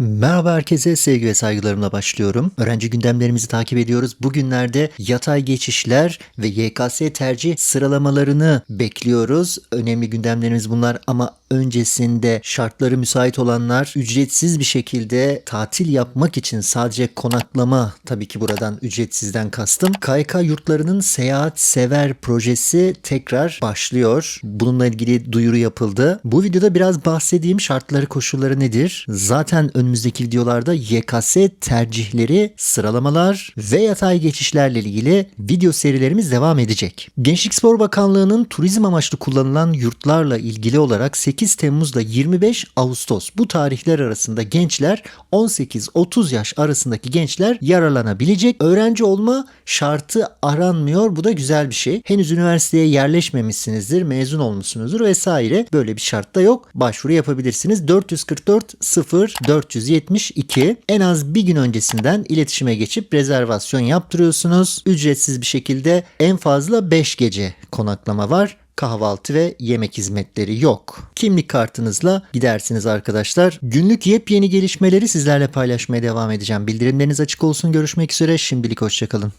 Merhaba herkese sevgi ve saygılarımla başlıyorum. Öğrenci gündemlerimizi takip ediyoruz. Bugünlerde yatay geçişler ve YKS tercih sıralamalarını bekliyoruz. Önemli gündemlerimiz bunlar ama öncesinde şartları müsait olanlar ücretsiz bir şekilde tatil yapmak için sadece konaklama tabii ki buradan ücretsizden kastım. KYK yurtlarının seyahat sever projesi tekrar başlıyor. Bununla ilgili duyuru yapıldı. Bu videoda biraz bahsedeyim şartları koşulları nedir? Zaten önümüzdeki videolarda YKS tercihleri, sıralamalar ve yatay geçişlerle ilgili video serilerimiz devam edecek. Gençlik Spor Bakanlığı'nın turizm amaçlı kullanılan yurtlarla ilgili olarak 8 Temmuz'da 25 Ağustos bu tarihler arasında gençler 18-30 yaş arasındaki gençler yararlanabilecek. Öğrenci olma şartı aranmıyor. Bu da güzel bir şey. Henüz üniversiteye yerleşmemişsinizdir, mezun olmuşsunuzdur vesaire. Böyle bir şart da yok. Başvuru yapabilirsiniz. 444 0 472 en az bir gün öncesinden iletişime geçip rezervasyon yaptırıyorsunuz. Ücretsiz bir şekilde en fazla 5 gece konaklama var kahvaltı ve yemek hizmetleri yok. Kimlik kartınızla gidersiniz arkadaşlar. Günlük yepyeni gelişmeleri sizlerle paylaşmaya devam edeceğim. Bildirimleriniz açık olsun. Görüşmek üzere. Şimdilik hoşçakalın.